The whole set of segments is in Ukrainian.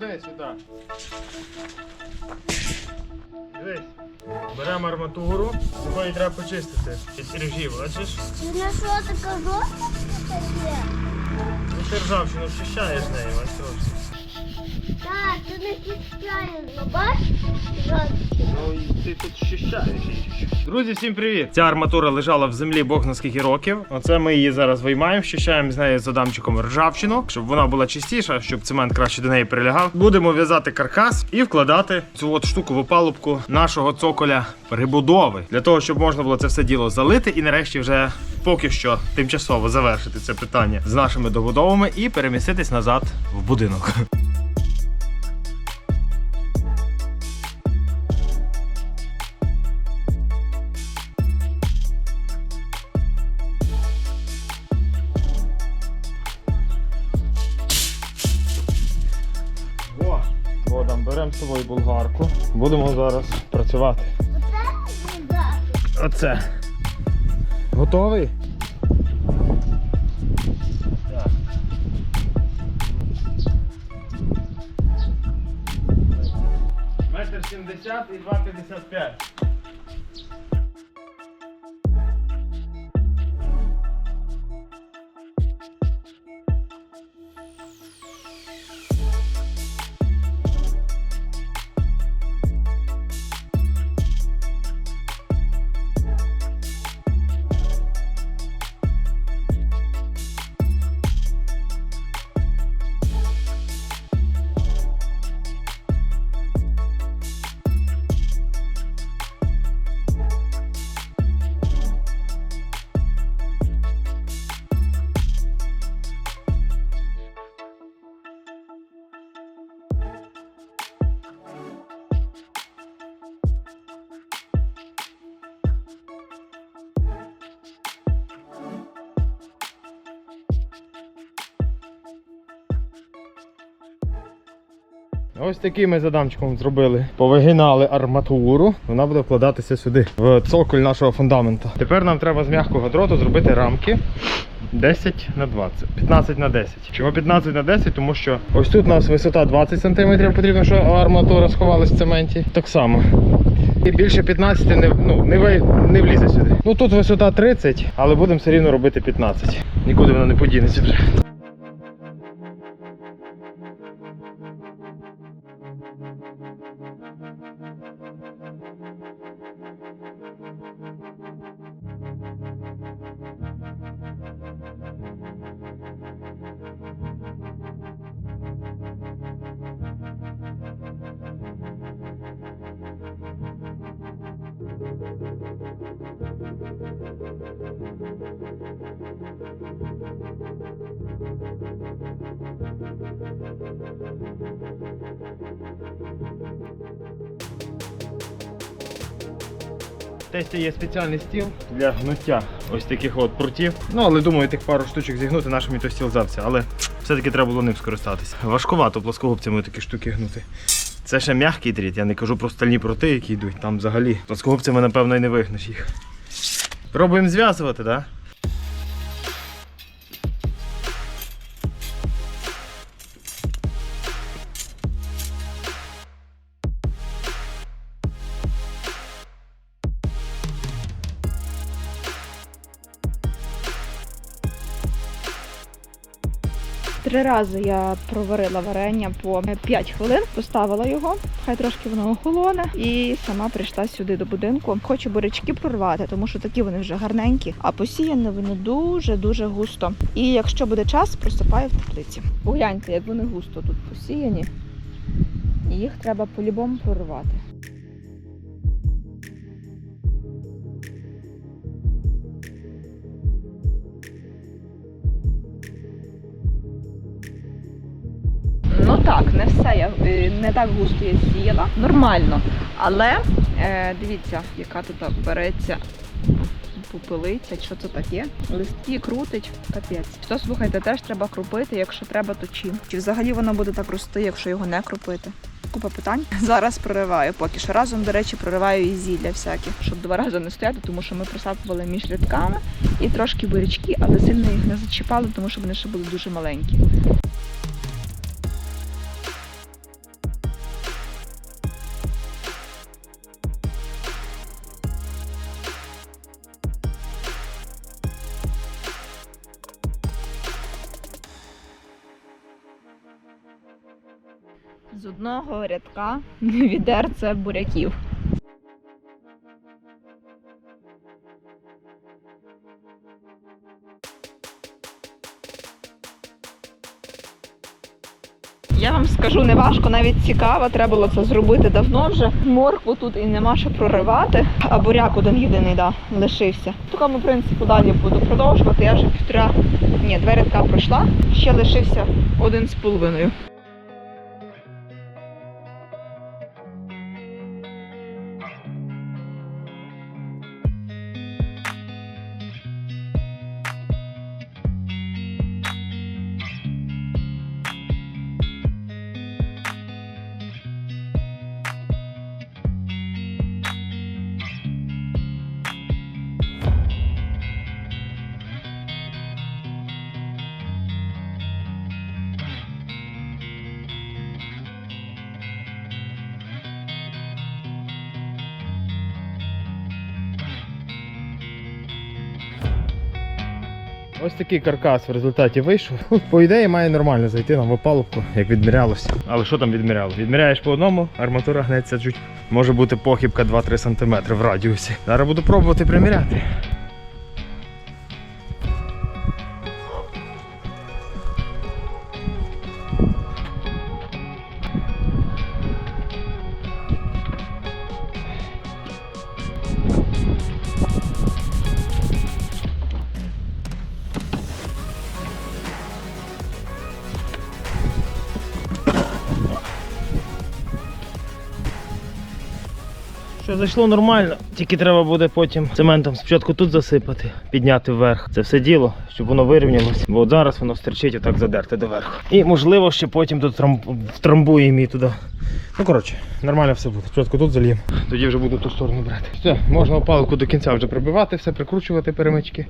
Ходи сюди. Дивись. Беремо арматуру, якої треба почистити. Ці режі, бачиш? Ти на що така жовта таке? Ну ти ржавчину очищаєш нею, ось ось. Так, ти не чищаєш, ну. Ну і ти тут щищаєш. Друзі, всім привіт! Ця арматура лежала в землі Бог на скільки років. Оце ми її зараз виймаємо, щищаємо з нею з адамчиком ржавчину, щоб вона була чистіша, щоб цемент краще до неї прилягав. Будемо в'язати каркас і вкладати цю от штуку в опалубку нашого цоколя прибудови. Для того, щоб можна було це все діло залити і нарешті вже поки що тимчасово завершити це питання з нашими добудовами і переміститись назад в будинок. Беремо з болгарку. Будемо зараз працювати. Оце. Готовий? Так. Метр сімдесят і два п'ятдесят п'ять. Ось такий ми задамчиком зробили. Повигинали арматуру. Вона буде вкладатися сюди, в цоколь нашого фундамента. Тепер нам треба з м'якого дроту зробити рамки 10 на 20, 15 на 10. Чого 15 на 10? Тому що ось тут у нас висота 20 см, потрібно, щоб арматура сховалась в цементі. Так само. І більше 15 не, ну, не, не влізе сюди. Ну тут висота 30, але будемо все рівно робити 15. Нікуди вона не подінеться вже. Тесті є спеціальний стіл для гнуття ось таких от прутів. Ну, але думаю, тих пару штучок зігнути нашим то стіл зався. Але все-таки треба було ним скористатися. Важкувато плоскогубцями такі штуки гнути. Це ще м'який дріт, я не кажу про стальні прути, які йдуть. Там взагалі плоскогубцями, напевно, і не вигнеш їх. Пробуємо зв'язувати, так? Да? Три рази я проварила варення по 5 хвилин, поставила його, хай трошки воно охолоне, і сама прийшла сюди до будинку. Хочу бурячки прорвати, тому що такі вони вже гарненькі, а посіяні вони дуже дуже густо. І якщо буде час, просипаю в теплиці. Погляньте, як вони густо тут посіяні, їх треба по-любому прорвати. Так, не все я е, не так густо я сіяла. Нормально. Але е, дивіться, яка тут береться попелиця, що це таке. Листки крутить, капець. То слухайте, теж треба крупити, якщо треба, то чим. Чи взагалі воно буде так рости, якщо його не крупити? Купа питань. Зараз прориваю поки що. Разом, до речі, прориваю і зілля всякі, щоб два рази не стояти, тому що ми просапували між рядками і трошки бурячки, але сильно їх не зачіпали, тому що вони ще були дуже маленькі. Одного рядка відерце буряків. Я вам скажу, не важко, навіть цікаво, треба було це зробити давно вже. Моркву тут і нема що проривати, а буряк один єдиний да, лишився. В такому принципі далі буду продовжувати. Я вже півтора, ні, два рядка пройшла, ще лишився один з половиною. Ось такий каркас в результаті вийшов. По ідеї має нормально зайти нам в опалубку, як відмірялося. Але що там відміряло? Відміряєш по одному, арматура гнеться чуть. Може бути похибка 2-3 см в радіусі. Зараз буду пробувати приміряти. Зайшло нормально, тільки треба буде потім цементом спочатку тут засипати, підняти вверх. Це все діло, щоб воно вирівнялося. Бо от зараз воно стерчить отак задерте доверху. І можливо ще потім тут втрамбуємо її туди. Ну коротше, нормально все буде. Спочатку тут зальємо, тоді вже буду ту сторону брати. Все, можна опалку до кінця вже прибивати, все прикручувати перемички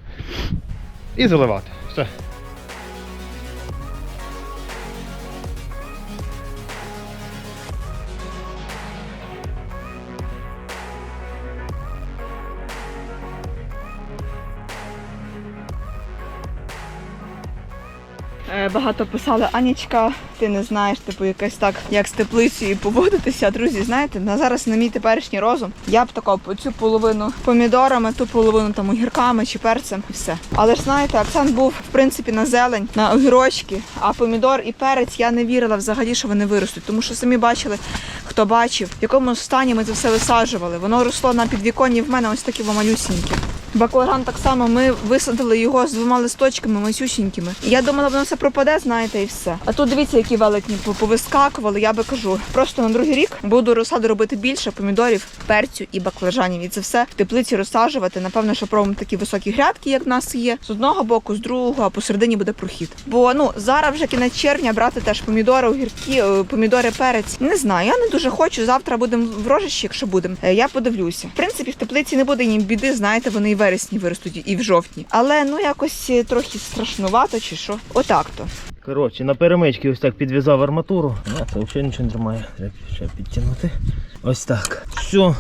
і заливати. Все. Багато писали, Анічка, ти не знаєш, типу, якась так, як з теплицею поводитися. Друзі, знаєте, на зараз на мій теперішній розум я б тако цю половину помідорами, ту половину там огірками чи перцем і все. Але ж знаєте, акцент був в принципі на зелень, на огірочки, а помідор і перець я не вірила взагалі, що вони виростуть, тому що самі бачили, хто бачив, в якому стані ми це все висаджували. Воно росло на підвіконні в мене ось такі малюсінькі. Баклажан так само ми висадили його з двома листочками масюсінькими. Я думала, воно все пропаде, знаєте, і все. А тут дивіться, які велетні повискакували. Я би кажу, просто на другий рік буду розсаду робити більше помідорів, перцю і баклажанів. І це все в теплиці розсаджувати. Напевно, що пробуємо такі високі грядки, як в нас є, з одного боку, з другого, а посередині буде прохід. Бо ну зараз вже кінець червня брати теж помідори, огірки, е, помідори, перець. Не знаю, я не дуже хочу. Завтра будемо в рожищі, якщо будемо. Е, Я подивлюся. В принципі, в теплиці не буде ні біди, знаєте, вони вересні виростуть, і в жовтні. Але ну якось е, трохи страшнувато чи що. Отак то. Коротше, на перемички ось так підв'язав арматуру. А, це взагалі нічого не тримає. Треба ще підтягнути. Ось так. Все.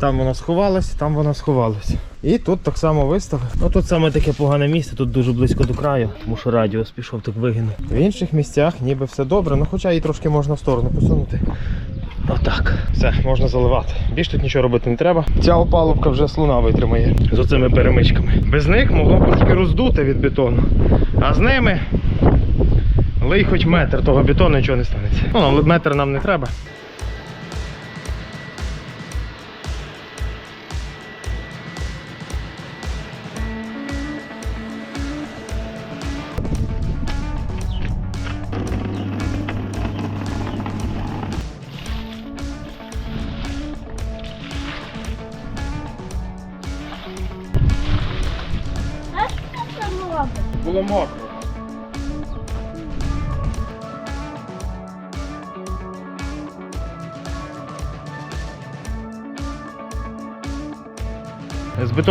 Там воно сховалось, там воно сховалось. І тут так само виставив. Ну тут саме таке погане місце, тут дуже близько до краю, тому що радіус пішов так вигинув. В інших місцях ніби все добре, ну хоча і трошки можна в сторону посунути. Отак. Все, можна заливати. Більш тут нічого робити не треба. Ця опалубка вже слуна витримає з оцими перемичками. Без них могло б трошки роздути від бетону. А з ними Лий хоч метр того бетону нічого не станеться. Ну, метр нам не треба.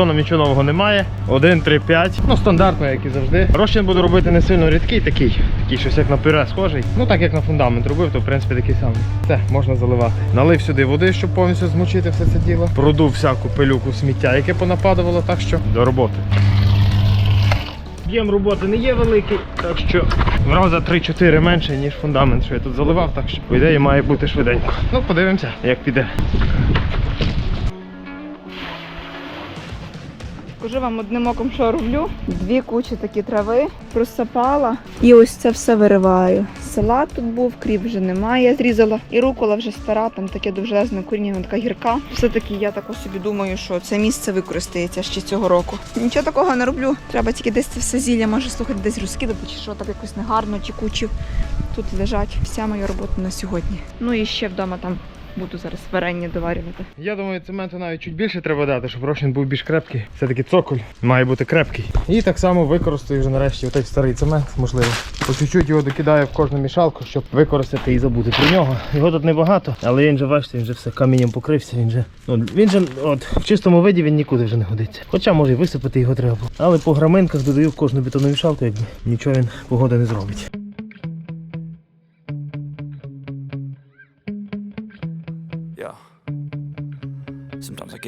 З нічого нового немає. 1, 3, 5. Ну, стандартно, як і завжди. Розчин буду робити не сильно рідкий, такий, такий щось як на пюре схожий. Ну так як на фундамент робив, то в принципі такий самий. Все, можна заливати. Налив сюди води, щоб повністю змочити все це діло. Продув всяку пилюку сміття, яке понападувало, так що до роботи. Об'єм роботи не є великий, так що В рази 3-4 менше, ніж фундамент, що я тут заливав, так що по ідеї має бути швиденько. Ну, подивимося, як піде. Покажу вам одним оком, що роблю. Дві кучі такі трави просапала. І ось це все вириваю. Салат тут був, кріп вже немає. Я зрізала. І рукола вже стара, там таке довжелезне коріння, вона така гірка. Все-таки я тако собі думаю, що це місце використається ще цього року. Нічого такого не роблю. Треба тільки десь це все зілля, може слухати, десь розкидати, чи що так якось негарно, чи кучі. Тут лежать вся моя робота на сьогодні. Ну і ще вдома там буду зараз варення доварювати. Я думаю, цементу навіть чуть більше треба дати, щоб розчин був більш крепкий. Все-таки цоколь має бути крепкий. І так само використаю вже нарешті отей старий цемент, можливо. По чуть-чуть його докидаю в кожну мішалку, щоб використати і забути про нього. Його тут небагато, але він же, бачите, він же все камінням покрився. Він же, ну, він же от, в чистому виді він нікуди вже не годиться. Хоча може і висипати його треба. Але по граминках додаю в кожну бетонну мішалку, якби нічого він погода не зробить.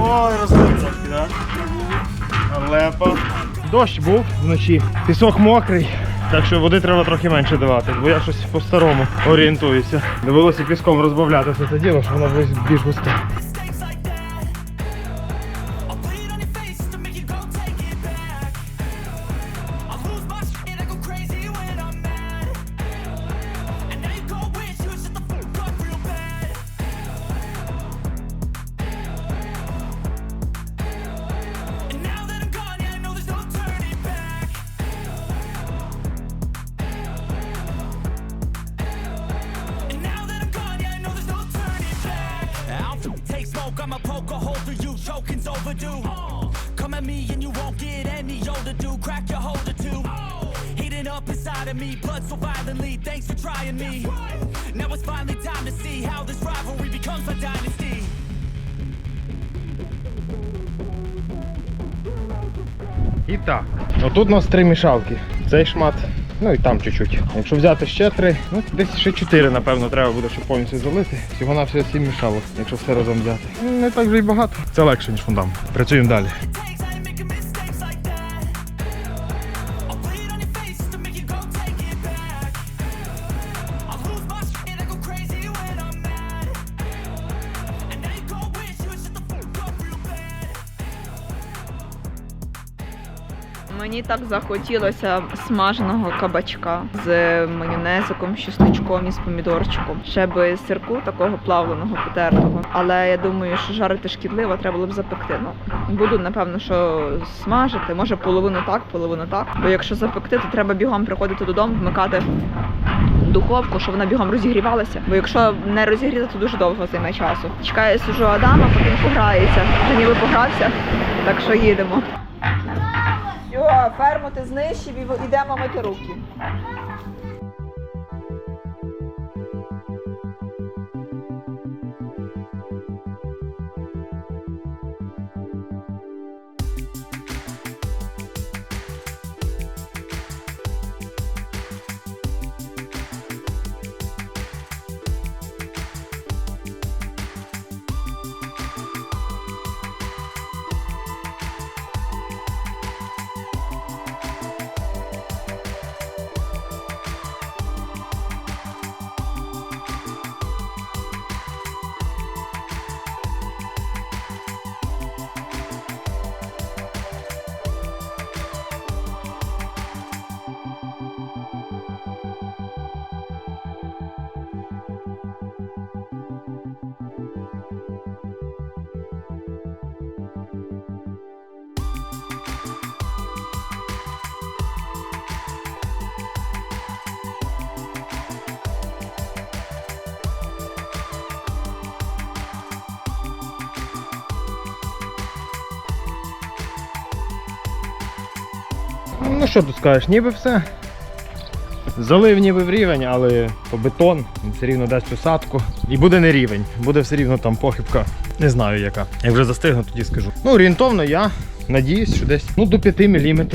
Ой, трошки, так? Лепа. Дощ був вночі, пісок мокрий, так що води треба трохи менше давати, бо я щось по-старому орієнтуюся. Довелося піском розбавляти це діло, щоб воно більш густе. So. Thanks for trying me. Now it's finally time to see how this rivalry becomes a dynasty. І так. Отут у нас три мішалки. Цей шмат, ну і там чуть-чуть. Якщо взяти ще три, ну десь ще чотири, напевно, треба буде, щоб повністю залити. Всього на всього сім мішалок, якщо все разом взяти. Ну, Не так вже й багато. Це легше, ніж фундамент. Працюємо далі. Так захотілося смаженого кабачка з майонезиком, чесничком і з помідорчиком. Ще би сирку такого плавленого потертого. Але я думаю, що жарити шкідливо, треба було б запекти. Ну буду напевно, що смажити. Може половину так, половину так. Бо якщо запекти, то треба бігом приходити додому, вмикати духовку, щоб вона бігом розігрівалася. Бо якщо не розігріти, то дуже довго займе часу. Чекаю сижу Адама, потім пограється. Вже ніби погрався, так що їдемо. Ферму ти знищив і йдемо мити руки. Ну що тут скажеш, ніби все. Залив ніби в рівень, але по бетон він все рівно дасть усадку. І буде не рівень, буде все рівно там похибка. Не знаю яка. Як вже застигну, тоді скажу. Ну, орієнтовно я надіюсь, що десь ну, до 5 мм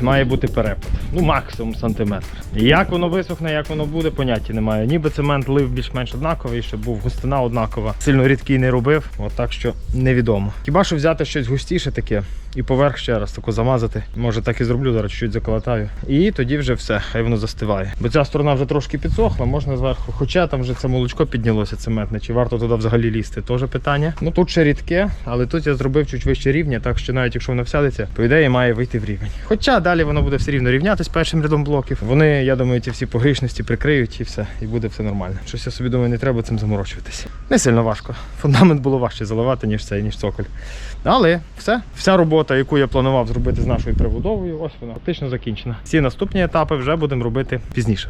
має бути перепад. Ну, максимум сантиметр. Як воно висохне, як воно буде, поняття немає. Ніби цемент лив більш-менш однаковий, щоб був густина однакова. Сильно рідкий не робив, от так що невідомо. Хіба що взяти щось густіше таке і поверх ще раз тако замазати. Може так і зроблю, зараз чуть заколотаю. І тоді вже все, хай воно застиває. Бо ця сторона вже трошки підсохла, можна зверху. Хоча там вже це молочко піднялося цементне, чи варто туди взагалі лізти, теж питання. Ну тут ще рідке, але тут я зробив чуть вище рівня, так що навіть якщо воно всядеться, по ідеї має вийти в рівень. Хоча далі воно буде все рівно рівнятись першим рядом блоків. Вони, я думаю, ці всі погрішності прикриють і все, і буде все нормально. Щось я собі думаю, не треба цим заморочуватись. Не сильно важко. Фундамент було важче заливати, ніж цей, ніж цоколь. Але все, вся робота, яку я планував зробити з нашою прибудовою, ось вона фактично закінчена. Всі наступні етапи вже будемо робити пізніше,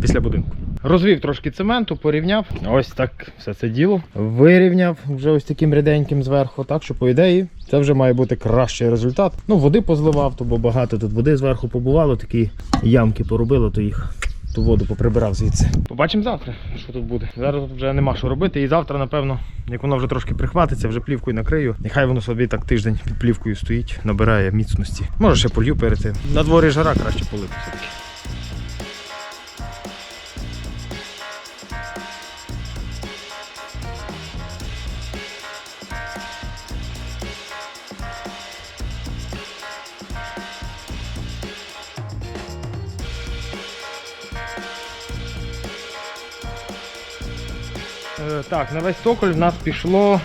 після будинку. Розвів трошки цементу, порівняв. Ось так все це діло. Вирівняв вже ось таким ріденьким зверху. Так що, по ідеї, це вже має бути кращий результат. Ну, води позливав, то бо багато тут води зверху побувало, такі ямки поробило, то їх ту воду поприбирав звідси. Побачимо завтра, що тут буде. Зараз тут вже нема що робити. І завтра, напевно, як воно вже трошки прихватиться, вже плівкою накрию. Нехай воно собі так тиждень під плівкою стоїть, набирає міцності. Може ще полью перед тим. На дворі жара краще полити все-таки. Так, на весь токоль в нас пішло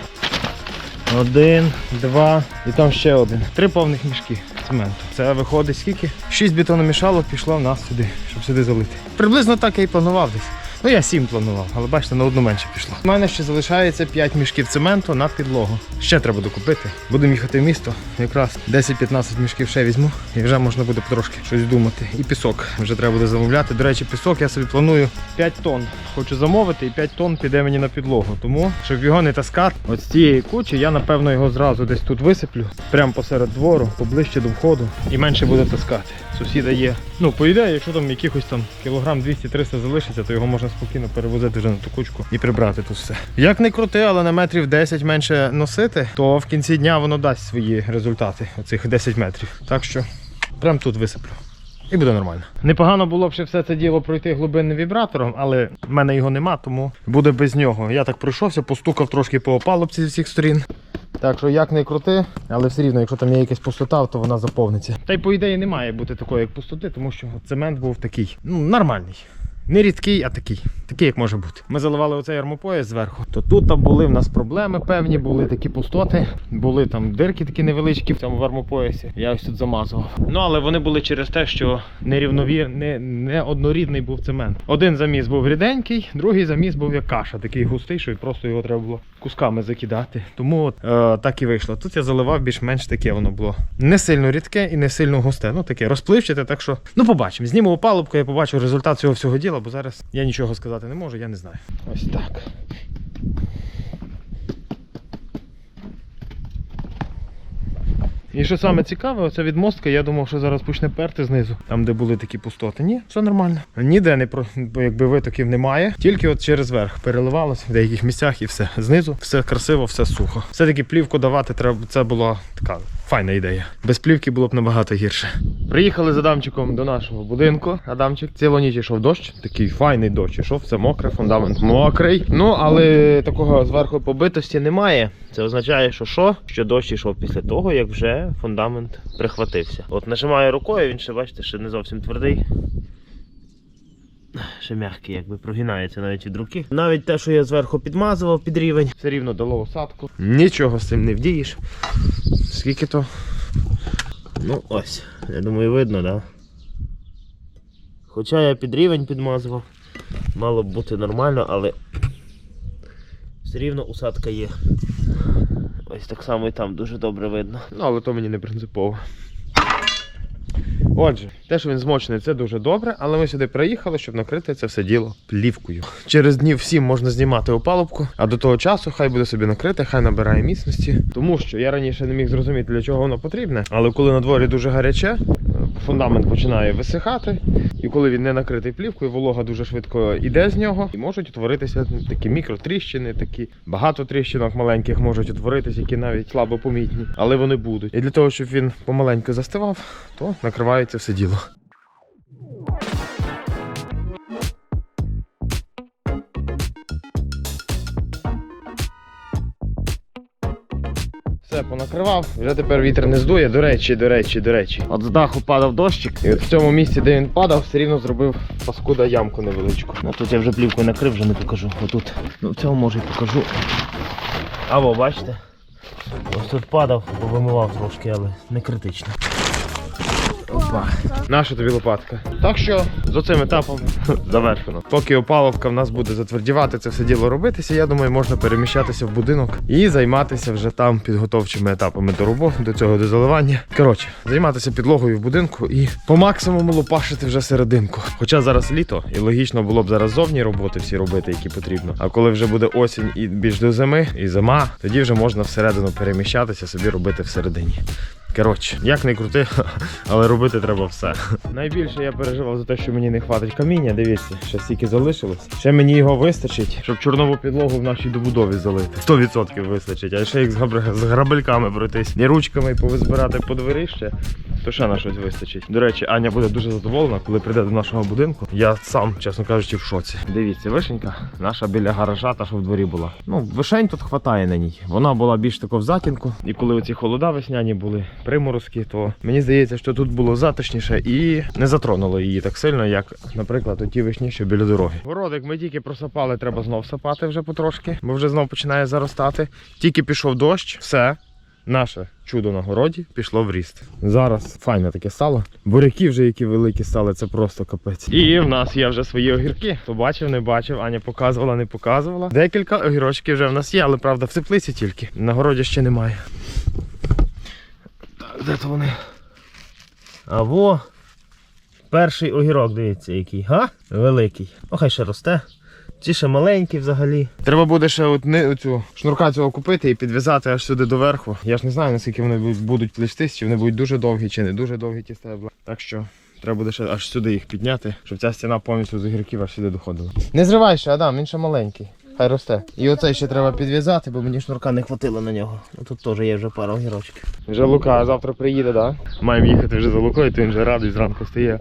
один, два і там ще один. Три повних мішки цементу. Це виходить скільки? Шість бетономішалок пішло в нас сюди, щоб сюди залити. Приблизно так я і планував десь. Ну я сім планував, але бачите, на одну менше пішло. У мене ще залишається 5 мішків цементу на підлогу. Ще треба докупити. Будемо їхати в місто. Якраз 10-15 мішків ще візьму і вже можна буде потрошки щось думати. І пісок вже треба буде замовляти. До речі, пісок я собі планую 5 тонн. Хочу замовити, і 5 тонн піде мені на підлогу. Тому, щоб його не таскати, от з цієї кучі я напевно його зразу десь тут висиплю, прямо посеред двору, поближче до входу, і менше буде таскати. Сусіда є. Ну, по ідеї, якщо там якихось там кілограм 200-300 залишиться, то його можна спокійно перевозити вже на ту кучку і прибрати тут все. Як не крути, але на метрів 10 менше носити, то в кінці дня воно дасть свої результати, оцих 10 метрів. Так що прямо тут висиплю. І буде нормально. Непогано було б ще все це діло пройти глибинним вібратором, але в мене його нема, тому буде без нього. Я так пройшовся, постукав трошки по опалубці з всіх сторін. Так що як не крути, але все рівно, якщо там є якась пустота, то вона заповниться. Та й по ідеї не має бути такої, як пустоти, тому що цемент був такий, ну, нормальний. Не рідкий, а такий. Такий, як може бути. Ми заливали оцей армопояс зверху. То тут там були в нас проблеми певні, були такі пустоти, були там дирки такі невеличкі в цьому армопоясі. Я ось тут замазував. Ну але вони були через те, що нерівновір, не, не був цемент. Один заміс був ріденький, другий заміс був як каша, такий густий, що просто його треба було кусками закидати. Тому от, е, так і вийшло. Тут я заливав більш-менш таке воно було. Не сильно рідке і не сильно густе. Ну таке розпливчате, так що ну побачимо. Зніму опалубку, я побачу результат цього всього діла, бо зараз я нічого сказати не можу, я не знаю. Ось так. І що саме цікаве, оця відмостка, я думав, що зараз почне перти знизу, там де були такі пустоти. Ні, все нормально. Ніде не про якби витоків немає, тільки от через верх переливалося в деяких місцях і все. Знизу все красиво, все сухо. Все-таки плівку давати треба. Це була така файна ідея. Без плівки було б набагато гірше. Приїхали з Адамчиком до нашого будинку. Адамчик цілу ніч йшов дощ, такий файний дощ. Ішов, все мокре, фундамент мокрий. Ну але такого зверху побитості немає. Це означає, що що? Що дощ йшов після того, як вже фундамент прихватився. От нажимаю рукою, він ще бачите, ще не зовсім твердий. Ще м'який, якби прогинається навіть від руки. Навіть те, що я зверху підмазував під рівень, все рівно дало осадку. Нічого з цим не вдієш. Скільки то? Ну ось, я думаю, видно. Да? Хоча я під рівень підмазував, мало б бути нормально, але все рівно усадка є. Ось так само і там дуже добре видно. Ну, але то мені не принципово. Отже, те, що він змочений, це дуже добре, але ми сюди приїхали, щоб накрити це все діло плівкою. Через днів всім можна знімати опалубку, а до того часу хай буде собі накрите, хай набирає міцності. Тому що я раніше не міг зрозуміти, для чого воно потрібне. Але коли на дворі дуже гаряче, фундамент починає висихати, і коли він не накритий плівкою, волога дуже швидко йде з нього, і можуть утворитися такі мікротріщини, такі багато тріщинок маленьких можуть утворитися, які навіть слабо помітні, але вони будуть. І для того, щоб він помаленьку застивав, то накривається все діло. Все понакривав, вже тепер вітер не здує. До речі, до речі, до речі. От з даху падав дощик, і от в цьому місці, де він падав, все рівно зробив паскуда ямку невеличку. Ну тут я вже плівкою накрив, вже не покажу. Отут. Ну в цьому може і покажу. Або бачите? Ось тут падав, повимивав трошки, але не критично. Опа. Наша тобі лопатка. Так що з цим етапом завершено. Поки опаловка в нас буде затвердівати це все діло робитися, я думаю, можна переміщатися в будинок і займатися вже там підготовчими етапами до роботи, до цього до заливання. Коротше, займатися підлогою в будинку і по максимуму лупашити вже серединку. Хоча зараз літо, і логічно було б зараз зовні роботи всі робити, які потрібно. А коли вже буде осінь і більш до зими, і зима, тоді вже можна всередину переміщатися, собі робити всередині. Коротше, як не крути, але робити треба все. Найбільше я переживав за те, що мені не хватить каміння. Дивіться, ще стільки залишилось. Ще мені його вистачить, щоб чорнову підлогу в нашій добудові залити. 100% вистачить. А ще як з, габр- з грабельками пройтись, і ручками повизбирати по дворіще, то ще на щось вистачить. До речі, Аня буде дуже задоволена, коли прийде до нашого будинку. Я сам, чесно кажучи, в шоці. Дивіться, вишенька, наша біля гаража, та що в дворі була. Ну, вишень тут хватає на ній. Вона була більш тако в затінку. І коли оці холода весняні були, приморозки, то мені здається, що тут було затишніше і не затронуло її так сильно, як, наприклад, оті вишні, що біля дороги. Городик ми тільки просапали, треба знов сапати вже потрошки, бо вже знов починає заростати. Тільки пішов дощ, все. Наше чудо на городі пішло в ріст. Зараз файне таке сало. Буряки вже які великі стали, це просто капець. І в нас є вже свої огірки. Хто бачив, не бачив, Аня показувала, не показувала. Декілька огірочків вже в нас є, але правда в теплиці тільки. На городі ще немає. Так, де то вони? А во. Перший огірок, дивіться, який, га? Великий. Ну, хай ще росте. Ці ще маленькі взагалі. Треба буде ще от не, оцю шнурка цього купити і підв'язати аж сюди до верху. Я ж не знаю, наскільки вони будуть плестись, чи вони будуть дуже довгі, чи не дуже довгі ті стебла. Так що треба буде ще аж сюди їх підняти, щоб ця стіна повністю з огірків аж сюди доходила. Не зривай ще, Адам, він ще маленький. Хай росте. І оцей ще треба підв'язати, бо мені шнурка не хватило на нього. Ну, Тут теж є вже пара огірочків. Вже Лука завтра приїде, так? Да? Маємо їхати вже за Лукою, то він вже радий зранку стає.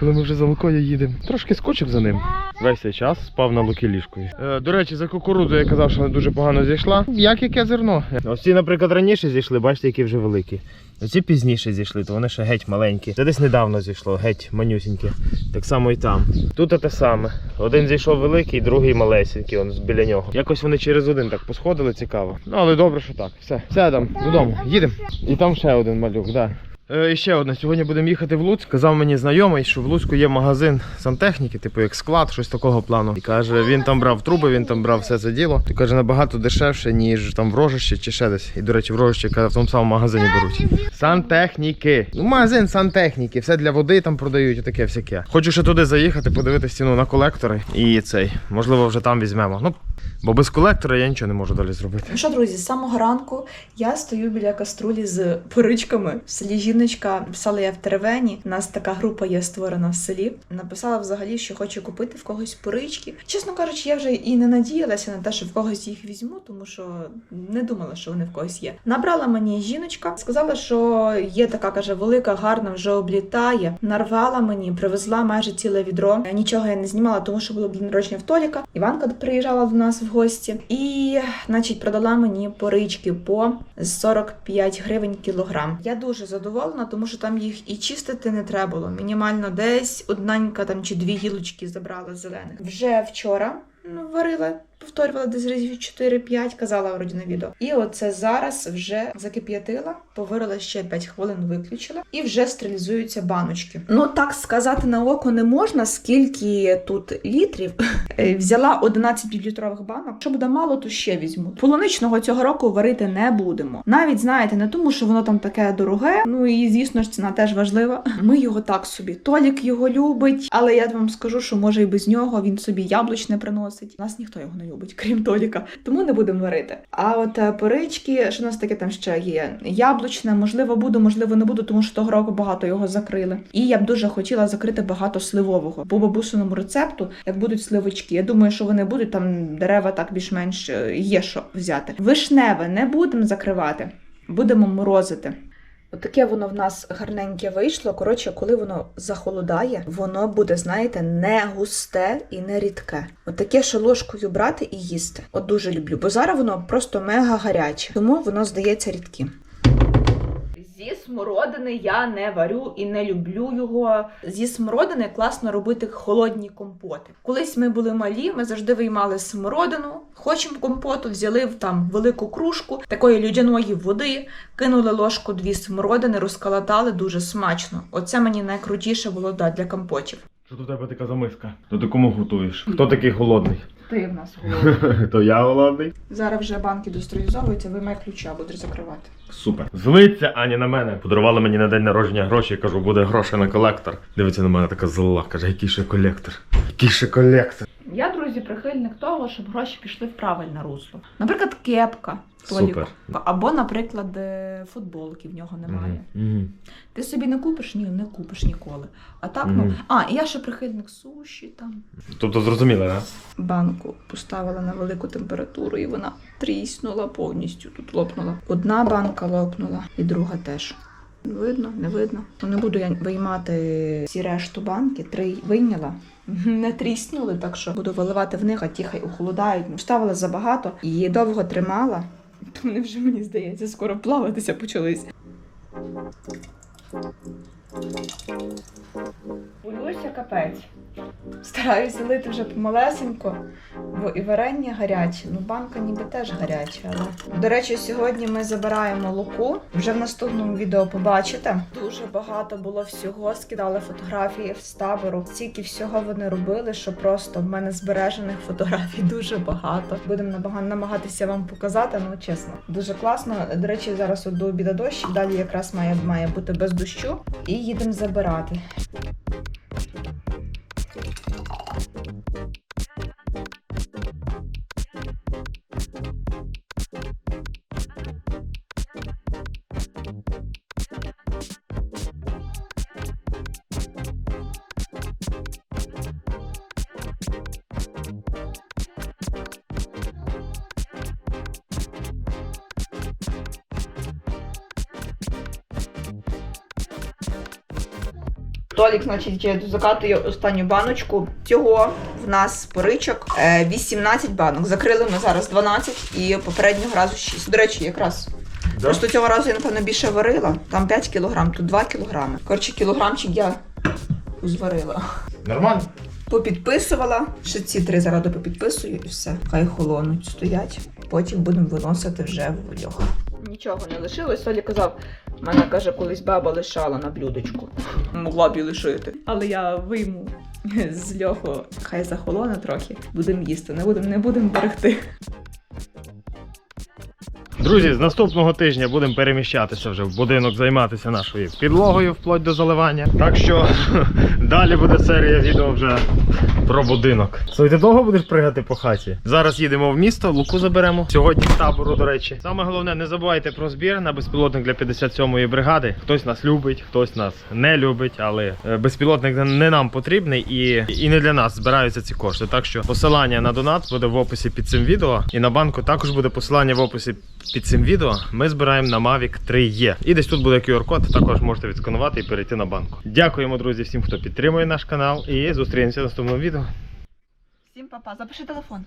Коли ми вже за Лукою їдемо. Трошки скучив за ним. Весь цей час спав на луки ліжкою. Е, до речі, за кукурудзу я казав, що вона дуже погано зійшла. Як яке зерно? Ось ці, наприклад, раніше зійшли, бачите, які вже великі. Оці пізніше зійшли, то вони ще геть маленькі. Це десь недавно зійшло, геть манюсіньке. Так само і там. Тут те саме. Один зійшов великий, другий малесенький, он біля нього. Якось вони через один так посходили, цікаво. Ну але добре, що так. Все, сядемо додому, їдемо. І там ще один малюк, так. Да. Е, і ще одне. Сьогодні будемо їхати в Луцьк. Казав мені знайомий, що в Луцьку є магазин сантехніки, типу як склад, щось такого плану. І каже, він там брав труби, він там брав все це діло. То каже, набагато дешевше, ніж там в Рожищі чи ще десь. І, до речі, в Рожищі каже, в тому самому магазині беруть. Сантехніки. Ну, магазин сантехніки, все для води там продають, таке всяке. Хочу ще туди заїхати, подивитися ціну на колектори. І цей, можливо, вже там візьмемо. Ну, бо без колектора я нічого не можу далі зробити. Ну що, друзі, з самого ранку я стою біля каструлі з поричками. В селі жіночка писала я в теревені. У нас така група є створена в селі. Написала взагалі, що хоче купити в когось порички. Чесно кажучи, я вже і не надіялася на те, що в когось їх візьму, тому що не думала, що вони в когось є. Набрала мені жіночка, сказала, що є така каже, велика, гарна, вже облітає. Нарвала мені, привезла майже ціле відро. Нічого я не знімала, тому що було день народження в Толіка. Іванка приїжджала до нас в гості і, значить, продала мені порички по 45 гривень кілограм. Я дуже задоволена, тому що там їх і чистити не треба було. Мінімально десь одненька там чи дві гілочки забрала зелених. Вже вчора ну, варила. Повторювала десь разів 4-5, казала вроді на відео. І оце зараз вже закип'ятила, поварила ще 5 хвилин, виключила, і вже стерилізуються баночки. Ну так сказати на око не можна, скільки тут літрів. Е, Взяла 11 півлітрових банок. Що буде мало, то ще візьму. Полуничного цього року варити не будемо. Навіть знаєте, не тому, що воно там таке дороге. Ну і звісно ж ціна теж важлива. Ми його так собі. Толік його любить, але я вам скажу, що може і без нього він собі яблучне приносить. Нас ніхто його не любить. Любить, крім Толіка. Тому не будемо варити. А от е, порички, що у нас таке там ще є? Яблучне, можливо, буду, можливо, не буду, тому що того року багато його закрили. І я б дуже хотіла закрити багато сливового. По бабусиному рецепту, як будуть сливочки. Я думаю, що вони будуть там дерева так більш-менш е, є що взяти. Вишневе не будемо закривати, будемо морозити. Отаке воно в нас гарненьке вийшло. Коротше, коли воно захолодає, воно буде, знаєте, не густе і не рідке. Отаке, ще ложкою брати і їсти. От дуже люблю, бо зараз воно просто мега гаряче, тому воно здається рідким. Смородини я не варю і не люблю його. Зі смородини класно робити холодні компоти. Колись ми були малі, ми завжди виймали смородину. Хочемо компоту, взяли в там велику кружку такої людяної води, кинули ложку дві смородини, розколотали дуже смачно. Оце мені найкрутіше було да, для компотів. Що тут у тебе така замиска? То ти кому готуєш? Хто такий голодний? Ти в нас То я голодний. Зараз вже банки достроїзовуються, виймай ключа, будеш закривати. Супер. Злиться Ані на мене. Подарували мені на день народження гроші. Кажу, буде грошей на колектор. Дивиться на мене така зла. Каже, який ще колектор? Який ще колектор? Я, друзі, прихильник того, щоб гроші пішли в правильне русло. Наприклад, кепка. Супер. Або, наприклад, е, футболки в нього немає. Мгм. Ти собі не купиш? Ні, не купиш ніколи. А так, Мгм. ну. А, і я ще прихильник суші там. Тобто зрозуміло, да? Банку поставила на велику температуру, і вона тріснула повністю. Тут лопнула. Одна банка лопнула, і друга теж. Видно, не видно. Не буду я виймати всі решту банки. Три вийняла. Не тріснули, так що буду виливати в них, а ті хай охолодають. Вставила забагато і довго тримала. То вони вже мені здається, скоро плаватися почались. Боюся капець. Стараюся лити вже помалесенько, бо і варення гаряче, ну банка ніби теж гаряча. Але до речі, сьогодні ми забираємо луку. Вже в наступному відео побачите. Дуже багато було всього. Скидали фотографії з табору. Стільки всього вони робили, що просто в мене збережених фотографій дуже багато. Будемо намагатися вам показати. Ну чесно, дуже класно. До речі, зараз от до обіда дощ. Далі якраз має, має бути без дощу. І їдемо забирати. Thank you. Толік, значить, я закатує останню баночку. Цього в нас поричок е, 18 банок. Закрили ми зараз 12 і попереднього разу 6. До речі, якраз. Просто цього разу я, напевно, більше варила. Там 5 кілограм, тут 2 кілограми. Коротше, кілограмчик я зварила. Нормально? Попідписувала. Ще ці три заради попідписую і все. Хай холонуть, стоять. Потім будемо виносити вже в льох. Нічого не лишилось. Солі казав, мене каже, колись баба лишала на блюдечку. Могла б і лишити. Але я вийму з льоху. Хай захолоне трохи. Будемо їсти, не будемо не будемо берегти. Друзі, з наступного тижня будемо переміщатися вже в будинок, займатися нашою підлогою вплоть до заливання. Так що далі буде серія відео вже про будинок. Слухай, ти довго будеш пригати по хаті? Зараз їдемо в місто, луку заберемо. Сьогодні з табору, до речі. Саме головне, не забувайте про збір на безпілотник для 57-ї бригади. Хтось нас любить, хтось нас не любить, але е, безпілотник не нам потрібний і, і не для нас збираються ці кошти. Так що посилання на донат буде в описі під цим відео. І на банку також буде посилання в описі під цим відео. Ми збираємо на Mavic 3E. І десь тут буде QR-код, також можете відсканувати і перейти на банку. Дякуємо, друзі, всім, хто підтримує наш канал. І зустрінемося в наступному відео. Всім па-па. запиши телефон.